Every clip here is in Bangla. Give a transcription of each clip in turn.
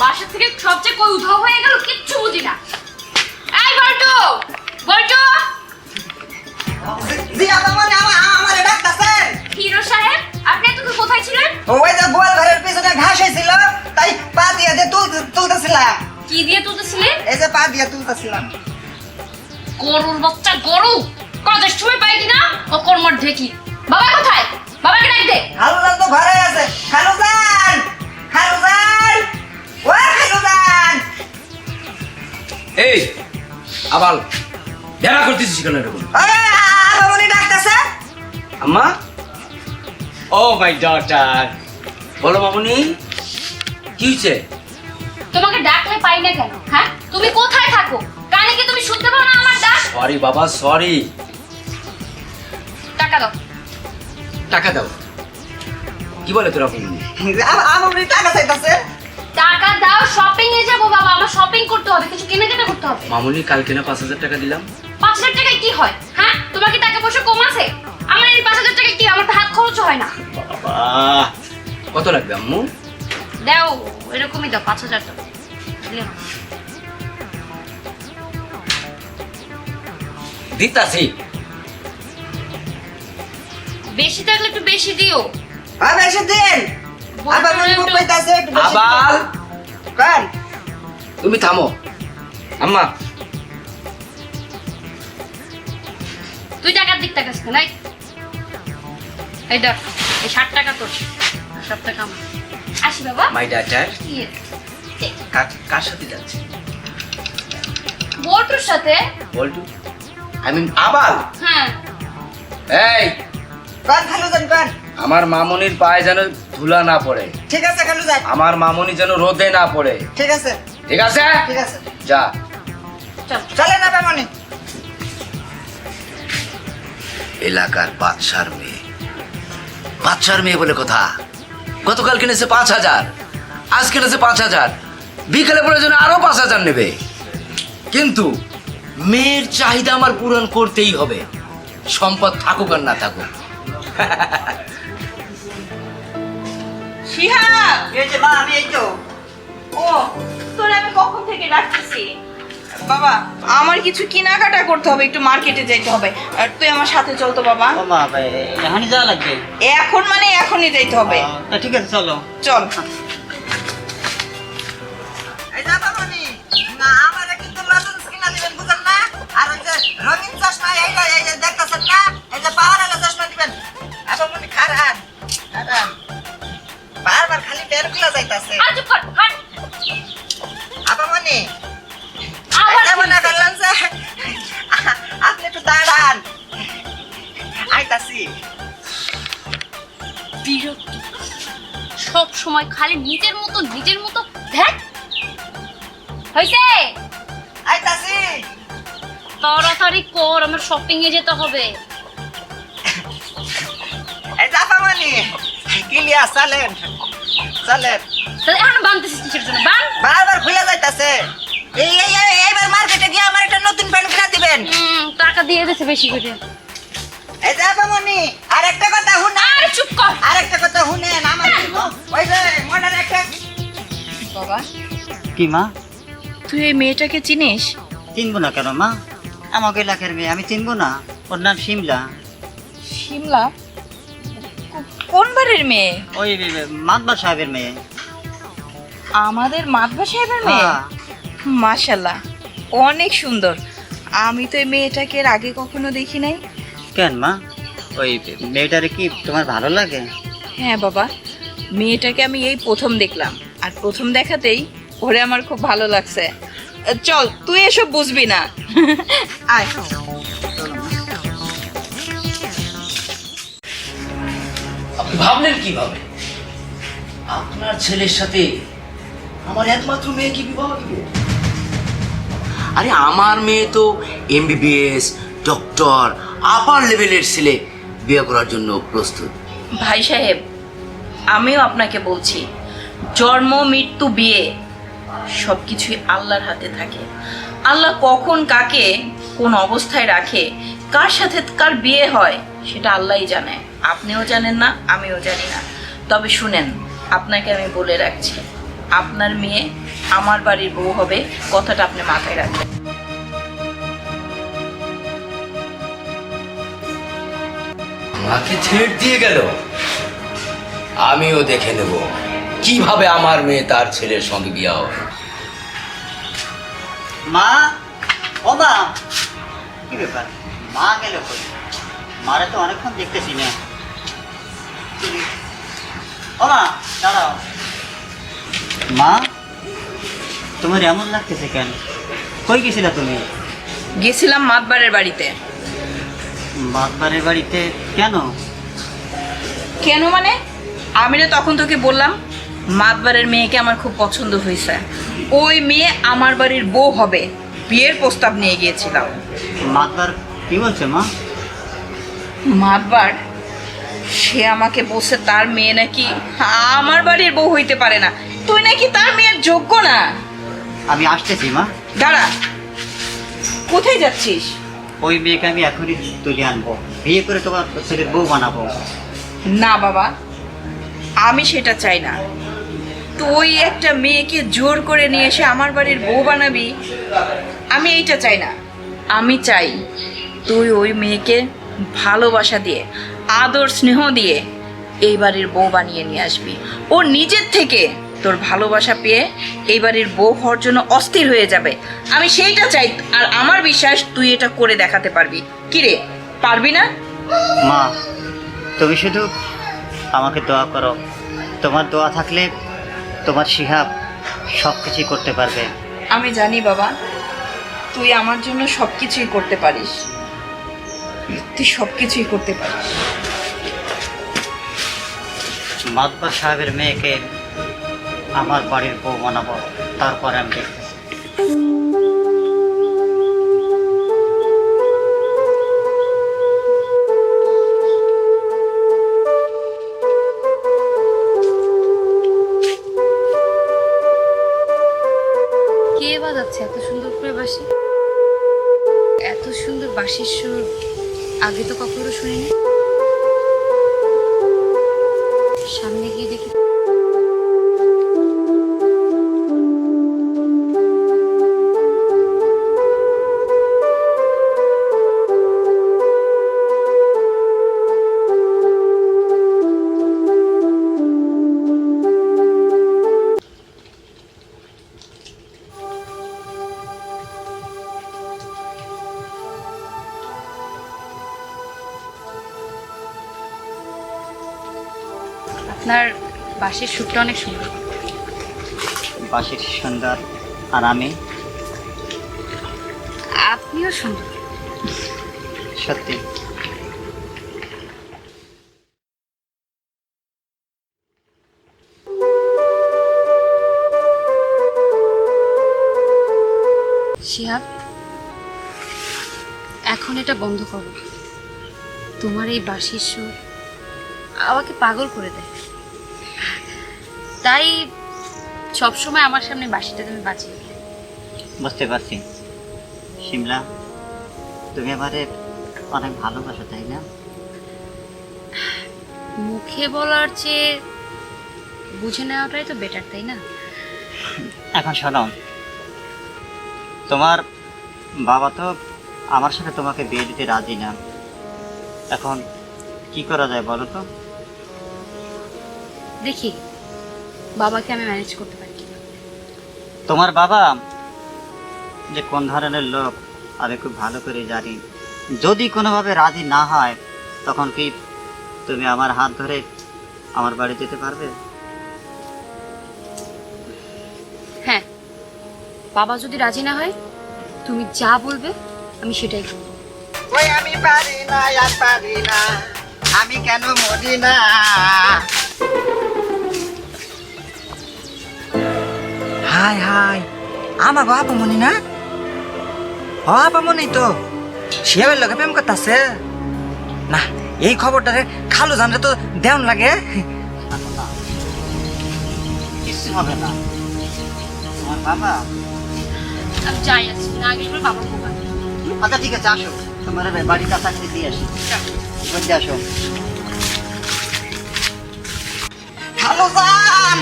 বাসা থেকে সবচেয়ে কই উধাও হয়ে গেল কিচ্ছু বুঝি না। এই বল্টু বল্টু। মানে আমার আমার ডাকতেছেন? হিরো সাহেব আপনি এতক্ষণ কোথায় ছিলেন? ওই যে গোয়াল ঘরের পিছনে ঘাস হয়েছিল তাই পা দিয়ে দিয়ে তুলতে তুলতেছিলাম। কি দিয়ে তুলতেছিলেন? এই যে পা দিয়ে তুলতেছিলাম। গরুর বাচ্চা গরু। কাজের সময় পাই কিনা? ও কর্মর ঢেকি। বাবা কোথায়? বাবাকে ডাক দে। খালু জান তো ঘরে আছে। খালু জান এই আবাল দেখা করতেছিস কেন এরকম? মানে ডাকতেছে? আম্মা? Oh my daughter. বলো মামুনি কি হয়েছে তোমাকে ডাকলে পাই না কেন হ্যাঁ? তুমি কোথায় থাকো? কানে কি তুমি শুনতে পাও না আমার ডাক? সরি বাবা সরি টাকা দাও। টাকা দাও। কি বলে তোরা মামুনি? আমার টাকা চাইতেছে। দাও শপিং এ যাব বাবা আমার শপিং করতে হবে কিছু কেনাকাটা করতে হবে। মামুনি কালকে না পাঁচ হাজার টাকা দিলাম। পাঁচ হাজার টাকায় কি হয় হ্যাঁ? তোমার কি টাকা পয়সা কম আছে? আমার এই পাঁচ হাজার টাকায় কি আমার তো হাত খরচ হয় না। বাবা কত লাগবে আম্মু? দাও এরকমই দাও পাঁচ হাজার টাকা। দিলে দিতাছি। বেশি থাকলে একটু বেশি দিও। আমি এসে দিন। আপা মানে বেশি আবাল কান তুমি থামো। আম্মা। তুই টাকার দিক টাকা আছে নাই? এই ষাট টাকা তোর। সব টাকা আমার। আসি বাবা। মাই ডাটার কার সাথে যাচ্ছে বল্টুর সাথে। বলটু? আই মিন আবাল। হ্যাঁ। এই। কান খালু জান কান আমার মামনির পায়ে যেন ধুলা না পড়ে। ঠিক আছে খালু জান আমার মামনি যেন রোদে না পড়ে। ঠিক আছে। ঠিক আছে? ঠিক আছে। যা। চলে। না মানে এলাকার বাদশার মেয়ে। বাদশার মেয়ে বলে কথা। গতকাল কিনেছে পাঁচ হাজার। আজ কিনেছে পাঁচ হাজার। বিকেলে প্রয়োজনে আরও পাঁচ হাজার নেবে। কিন্তু মেয়ের চাহিদা আমার পূরণ করতেই হবে। সম্পদ থাকুক আর না থাকুক। শিহাব এই মা আমি এই তো। ও তোর আমি কখন থেকে ডাকতেছি? বাবা। আমার কিছু কেনাকাটা করতে হবে একটু মার্কেটে যাইতে হবে। আর তুই আমার সাথে চল তো বাবা। ও মা ভাই এখানে যাওয়া লাগবে? এখন মানে এখনই যাইতে হবে। ঠিক আছে চলো। চল। এই যে মানে না আমারে কিন্তু নতুন কিনা দিবেন বুঝেন না? আর ওই যে রঙিন চশমা এইটা এই যে দেখতেছেন না? এই যে পাওয়ার চশমা দিবেন। আপা মানে যাইতাছে। আর চুপ কর হাট। আপা মানে? মনে করলাম যে আপনি একটু দাঁড়ান। আইতাছি। বিরক্ত। সব সময় খালি নিজের মতো নিজের মতো দেখ হইছে? আইতাছি। তাড়াতাড়ি কর আমার শপিং এ যেতে হবে। এই মানে কিলিয়া চালেন? তাহলে এখন বানতেছিস কিসের জন্য? বান। বারবার খুলে যাইতাছে। এই এই এই- এইবার মার্কেটে গিয়ে আমার একটা নতুন প্যান্ট কিনা দিবেন। টাকা দিয়ে দিছে বেশি করে। এই যে আপা আর একটা কথা শুনেন। আরে চুপ কর। আর একটা কথা শুনেন আমার কিন্তু ওই যে মনের একটা বাবা। কি মা? তুই এই মেয়েটাকে চিনিস? চিনবো না কেন মা? আমাকে এলাকার মেয়ে আমি চিনবো না। ওর নাম শিমলা। শিমলা? কোন বাড়ির মেয়ে? ওই মাতবার সাহেবের মেয়ে। আমাদের মাতবা সাহেবের মেয়ে? হ্যাঁ। মাশাল্লাহ অনেক সুন্দর। আমি তো এই মেয়েটাকে এর আগে কখনো দেখি নাই। কেন মা? ওই মেয়েটারে কি তোমার ভালো লাগে? হ্যাঁ বাবা মেয়েটাকে আমি এই প্রথম দেখলাম। আর প্রথম দেখাতেই ওরে আমার খুব ভালো লাগছে। চল তুই এসব বুঝবি না। আয়। ভাবলেন কীভাবে? আপনার ছেলের সাথে আমার একমাত্র মেয়ে মেয়েকে বিবাহ দিব? আরে আমার মেয়ে তো এমবিবিএস ডক্টর আপার লেভেলের ছেলে বিয়ে করার জন্য প্রস্তুত। ভাই সাহেব, আমিও আপনাকে বলছি, জন্ম, মৃত্যু, বিয়ে সব কিছুই আল্লাহর হাতে থাকে। আল্লাহ কখন কাকে, কোন অবস্থায় রাখে, কার সাথে কার বিয়ে হয়, সেটা আল্লাহই জানে। আপনিও জানেন না আমিও জানি না। তবে শুনেন আপনাকে আমি বলে রাখছি আপনার মেয়ে আমার বাড়ির বউ হবে কথাটা আপনি মাথায় রাখবেন। আমাকে ছেড় দিয়ে গেল? আমিও দেখে নেব কীভাবে আমার মেয়ে তার ছেলের সঙ্গে বিয়া হবে। মা ও মা কি ব্যাপার? মা গেল কই? মারে তো অনেকক্ষণ দেখতেছি না। ও মা দাঁড়াও। মা তোমার এমন লাগতেছে কেন? কই গেছিলা তুমি? গেছিলাম মাতবারের বাড়িতে। বাপবারের বাড়িতে কেন? কেন মানে? আমি না তখন তোকে বললাম মাতবারের মেয়েকে আমার খুব পছন্দ হয়েছে। ওই মেয়ে আমার বাড়ির বউ হবে বিয়ের প্রস্তাব নিয়ে গিয়েছিলাম। মাতবার কি বলছে মা? মাতবার? সে আমাকে বলছে তার মেয়ে নাকি আমার বাড়ির বউ হইতে পারে না। তুই নাকি তার মেয়ের যোগ্য না? আমি আসতেছি মা। দাঁড়া। কোথায় যাচ্ছিস? ওই মেয়েকে আমি এখনই তুলে আনব। বিয়ে করে তোমার ছেলের বউ বানাবো। না বাবা। আমি সেটা চাই না। তুই একটা মেয়েকে জোর করে নিয়ে এসে আমার বাড়ির বউ বানাবি আমি এইটা চাই না। আমি চাই তুই ওই মেয়েকে ভালোবাসা দিয়ে আদর স্নেহ দিয়ে এই বাড়ির বউ বানিয়ে নিয়ে আসবি। ও নিজের থেকে তোর ভালোবাসা পেয়ে এই বাড়ির বউ হওয়ার জন্য অস্থির হয়ে যাবে। আমি সেইটা চাই আর আমার বিশ্বাস তুই এটা করে দেখাতে পারবি। কিরে পারবি না? মা তুমি শুধু আমাকে দোয়া করো। তোমার দোয়া থাকলে তোমার শিহাব সব কিছুই করতে পারবে। আমি জানি বাবা তুই আমার জন্য সব কিছুই করতে পারিস। তুই সব কিছুই করতে পারিস মাতবা সাহেবের মেয়েকে আমার বাড়ির বউ বানাবো, তারপরে আমি দেখতেছি। আগে তো কখনো শুনিনি। আপনার বাঁশির সুরটা অনেক সুন্দর। বাসির সুন্দর আর আমি আপনিও সুন্দর। সত্যি। শিহাব এখন এটা বন্ধ করো। তোমার এই বাঁশির সুর আমাকে পাগল করে দেয়। তাই সবসময় আমার সামনে বাসিটা তুমি বাজিয়ে বুঝতে পারছি। শিমলা তুমি আমারে অনেক ভালোবাসো তাই না? মুখে বলার চেয়ে বুঝে নেওয়াটাই তো বেটার তাই না? এখন শোনো তোমার বাবা তো আমার সাথে তোমাকে বিয়ে দিতে রাজি না। এখন কি করা যায় বলো তো? দেখি বাবাকে আমি ম্যানেজ করতে পারি তোমার বাবা যে কোন ধরনের লোক আমি খুব ভালো করে জানি। যদি কোনোভাবে রাজি না হয় তখন কি তুমি আমার হাত ধরে আমার বাড়ি যেতে পারবে? হ্যাঁ বাবা যদি রাজি না হয় তুমি যা বলবে আমি সেটাই করব। ওই আমি পারি না আর পারি না। আমি কেন মরি না? Hi hi. আমার বাবা মনি না? বাবা মনি তো। শিয়াবের লগে প্রেম করতেছে। না এই খবরটারে খালু জানলে তো দেওন লাগে। কিছু হবে না। তোমার বাবা? আমি যাই আছি না গেলে বাবা আচ্ছা ঠিক আছে আসো। তোমার বাড়ির কাছাকাছি দিয়ে আসি। বলতে আসো। খালু জান!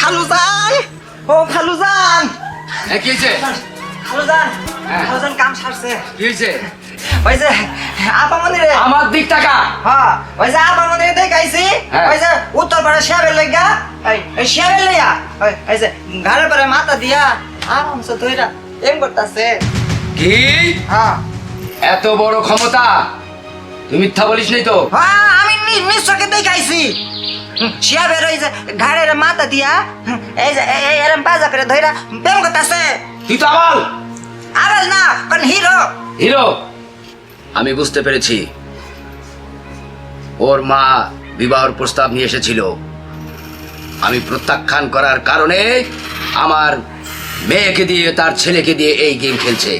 খালু জান! ও খালুজান। এ, কি হয়েছে? খালুজান হ্যাঁ। খালুজান কাম সারছে। কি হয়েছে? ওই যে আপা মন্দিরে আমার দিক টাকা হ্যাঁ ওই যে আপা মন্দিরে দেখাইছি। হ্যাঁ। ওই যে উত্তর পাড়া শিয়াবের লেগা। এই শিয়াবের লেগা। ওই যে ঘাড়ের পরে মাথা দিয়া আরামসে ধইরা এম করতাছে। কি? হ্যাঁ। এত বড় ক্ষমতা? তুই মিথ্যা বলিস নাই তো। হ্যাঁ আমি নিশ্চয়কে দেখাইছি শিয়াবের ওই যে ঘাড়ের মাথা দিয়া। হুম, এই যে এরম বাজা করে ধইরা প্রেম করতাছে। তুই তো আবাল। আরে না কোন হিরো। হিরো? আমি বুঝতে পেরেছি। ওর মা বিবাহর প্রস্তাব নিয়ে এসেছিল। আমি প্রত্যাখ্যান করার কারণে আমার মেয়েকে দিয়ে তার ছেলেকে দিয়ে এই গেম খেলছে।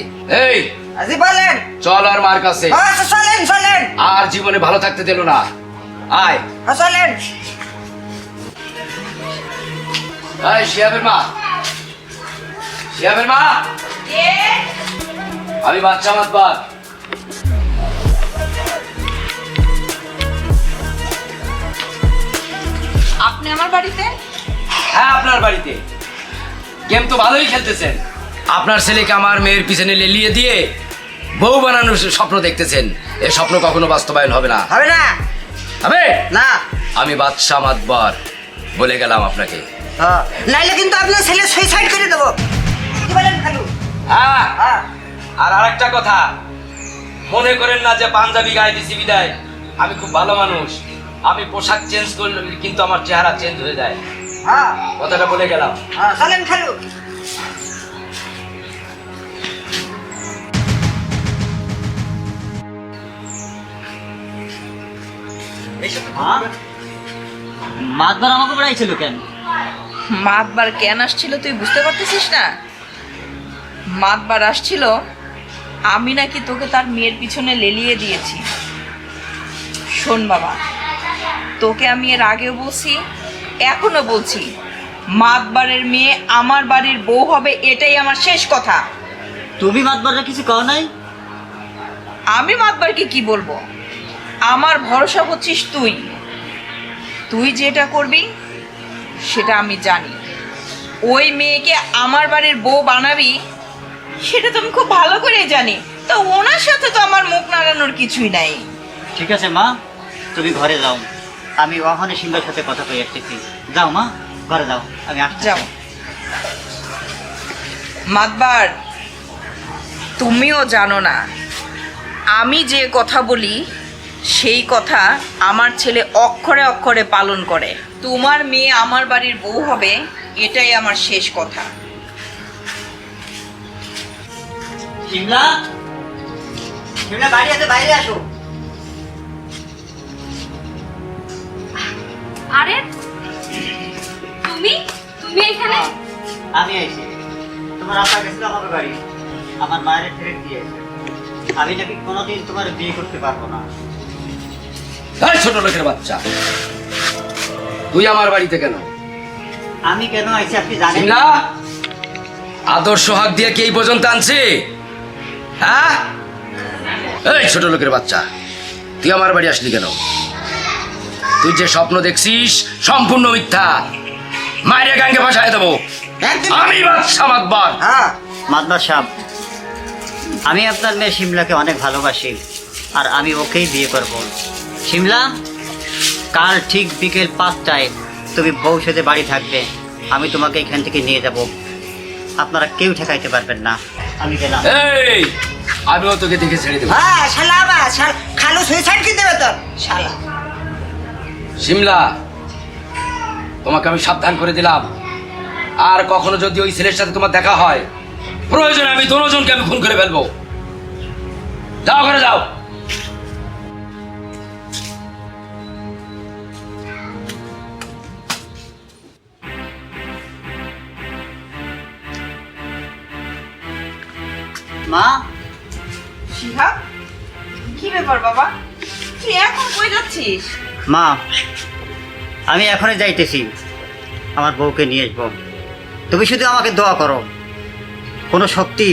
এই আজি বলেন। চল আর মার কাছে। আচ্ছা চলেন চলেন। আর জীবনে ভালো থাকতে দিল না। আয়। হ্যাঁ, চলেন। আয় শিয়াবের মা। শিয়াবের মা। আমি বাচ্চা মাতবার। আপনি আমার বাড়িতে? হ্যাঁ আপনার বাড়িতে। গেম তো ভালোই খেলতেছেন। আপনার ছেলেকে আমার মেয়ের পিছনে লেলিয়ে দিয়ে বউ বানানোর স্বপ্ন দেখতেছেন। এ স্বপ্ন কখনো বাস্তবায়ন হবে না। হবে না। হবে? না। আমি বাদশাহ মাতবার বলে গেলাম আপনাকে। নাইলে কিন্তু আপনার ছেলে সুইসাইড করে দেবো। কি বলেন খালু হ্যাঁ আর আরেকটা কথা মনে করেন না যে পাঞ্জাবি গায়ে দিছি বিদায়? আমি খুব ভালো মানুষ। আমি পোশাক চেঞ্জ করলে কিন্তু আমার চেহারা চেঞ্জ হয়ে যায়। হ্যাঁ। কথাটা বলে গেলাম। হ্যাঁ চলেন খালু মাতবার আমাকে বেড়াইছিল কেন? মাতবার কেন আসছিল তুই বুঝতে পারতেছিস না? মাতবার আসছিল আমি নাকি তোকে তার মেয়ের পিছনে লেলিয়ে দিয়েছি। শোন বাবা তোকে আমি এর আগেও বলছি এখনও বলছি মাতবারের মেয়ে আমার বাড়ির বউ হবে এটাই আমার শেষ কথা। তুমি মাতবাররা কিছু কও নাই? আমি মাতবারকে কি বলব? আমার ভরসা হচ্ছিস তুই। তুই যেটা করবি সেটা আমি জানি। ওই মেয়েকে আমার বাড়ির বউ বানাবি সেটা তো আমি খুব ভালো করে জানি। তো ওনার সাথে তো আমার মুখ নাড়ানোর কিছুই নাই। ঠিক আছে মা। তুমি ঘরে যাও। আমি ওখানে সিংহের সাথে কথা কই আসতেছি। যাও মা। ঘরে যাও। আমি আসছি যাও। মাতবার তুমিও জানো না। আমি যে কথা বলি সেই কথা আমার ছেলে অক্ষরে অক্ষরে পালন করে। তোমার মেয়ে আমার বাড়ির বউ হবে এটাই আমার শেষ কথা। শিমলা? শিমলা বাড়ি আছে বাইরে আসো। আরে তুমি? তুমি এখানে? আমি আইছি। তোমার আপা গেছিল আমার বাড়ি। আমার মায়ের ছেড়ে দিয়েছে আমি নাকি কোনোদিন তোমার বিয়ে করতে পারব না। এই ছোট লোকের বাচ্চা। তুই আমার বাড়িতে কেন? আমি কেন আইছি আপনি জানেন না? আদর্শ হাত দিয়ে কে এই পর্যন্ত আনছে? হ্যাঁ? এই ছোট লোকের বাচ্চা তুই আমার বাড়ি আসলি কেন? তুই যে স্বপ্ন দেখছিস সম্পূর্ণ মিথ্যা। মায়ের গাঙ্গে ভাসায় দেবো। আমি বাদশাহ মাতবার। হ্যাঁ মাদবার সাহেব আমি আপনার মেয়ে শিমলাকে অনেক ভালোবাসি আর আমি ওকেই বিয়ে করব। শিমলা কাল ঠিক বিকেল পাঁচটায় তুমি বউ সাথে বাড়ি থাকবে। আমি তোমাকে এখান থেকে নিয়ে যাব। আপনারা কেউ ঠেকাইতে পারবেন না। আমি গেলাম। এই আমিও তোকে দেখে ছেড়ে দেবো। হ্যাঁ শালা আবার শালা খালু সুইসাইড কি দেবে তোর? শালা। সিমলা তোমাকে আমি সাবধান করে দিলাম। আর কখনো যদি ওই ছেলের সাথে তোমার দেখা হয় প্রয়োজনে আমি দুজনকে আমি খুন করে ফেলব। যাও ঘরে যাও। মা। শিহাব কি ব্যাপার বাবা? তুই এখন কই যাচ্ছিস? মা আমি এখনই যাইতেছি। আমার বউকে নিয়ে আসব। তুমি শুধু আমাকে দোয়া করো। কোনো শক্তি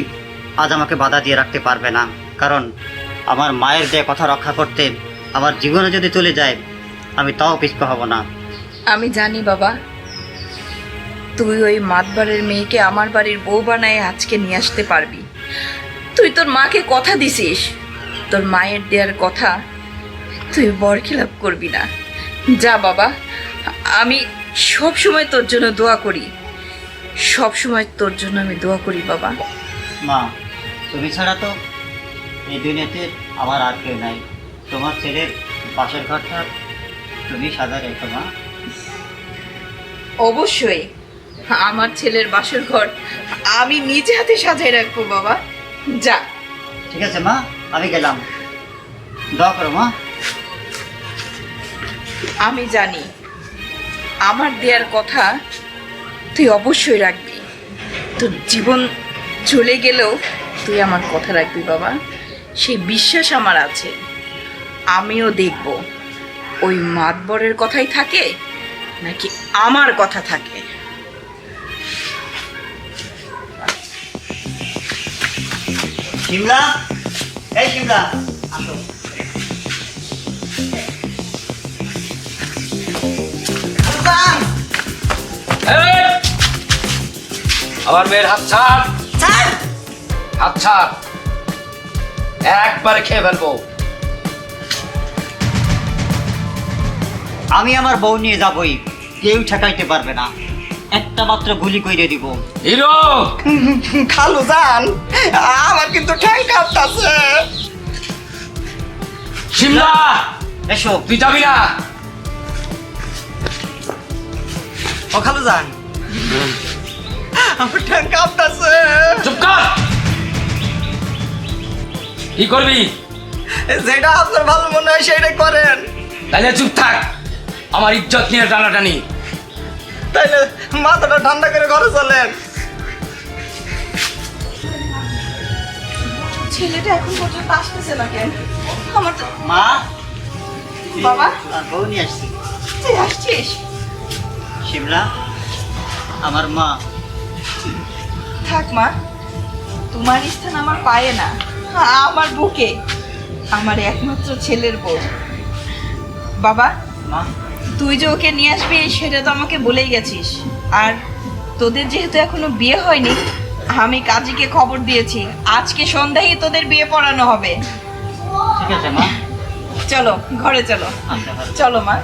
আজ আমাকে বাধা দিয়ে রাখতে পারবে না। কারণ আমার মায়ের যে কথা রক্ষা করতে আমার জীবনে যদি চলে যায় আমি তাও পিছপা হব না। আমি জানি বাবা তুই ওই মাতবারের মেয়েকে আমার বাড়ির বউ বানায় আজকে নিয়ে আসতে পারবি। তুই তোর মাকে কথা দিছিস। তোর মায়ের দেওয়ার কথা তুই বর খিলাপ করবি না। যা বাবা আমি সব সময় তোর জন্য দোয়া করি। সব সময় তোর জন্য আমি দোয়া করি বাবা। মা তুমি ছাড়া তো এই দুনিয়াতে আমার আর কেউ নাই। তোমার ছেলের পাশের ঘরটা তুমি সাজা রেখো মা। অবশ্যই আমার ছেলের বাসর ঘর আমি নিজে হাতে সাজাই রাখব বাবা। যা। ঠিক আছে মা। আমি গেলাম। দোয়া করো মা। আমি জানি আমার দেওয়ার কথা তুই অবশ্যই রাখবি। তোর জীবন চলে গেলেও তুই আমার কথা রাখবি বাবা। সেই বিশ্বাস আমার আছে। আমিও দেখব ওই মাতবরের কথাই থাকে নাকি আমার কথা থাকে। শিমলা এই শিমলা আসো আমার মেয়ের হাত ছাড়। হাত ছাড়। একবারে খেয়ে ফেলব। আমি আমার বউ নিয়ে যাবই। কেউ ঠেকাইতে পারবে না। একটা মাত্র গুলি কইরে দিব। হিরো! খালু যান আমার কিন্তু ঠ্যাং কাঁপতাছে। শিমলা এসো। তুই যাবি না? ও খালু যান আমার ঠ্যাং কাঁপতাছে। চুপ কর! কি করবি? যেটা আপনার ভালো মনে হয় সেটাই করেন। তাহলে চুপ থাক আমার ইজ্জত নিয়ে টানাটানি। তাইলে মাথাটা ঠান্ডা করে ঘরে চলেন। ছেলেটা এখন পর্যন্ত আসতেছে না কেন? আমার তো মা? বাবা? বউ নিয়ে আসছি। তুই আসছিস? শিমলা আমার মা। থাক মা তোমার স্থান আমার পায়ে না আমার বুকে। আমার একমাত্র ছেলের বউ। বাবা? মা? তুই যে ওকে নিয়ে আসবি সেটা তো আমাকে বলেই গেছিস। আর তোদের যেহেতু এখনও বিয়ে হয়নি আমি কাজীকে খবর দিয়েছি। আজকে সন্ধ্যায় তোদের বিয়ে পড়ানো হবে। ঠিক আছে মা। চলো ঘরে চলো। আচ্ছা চলো মা।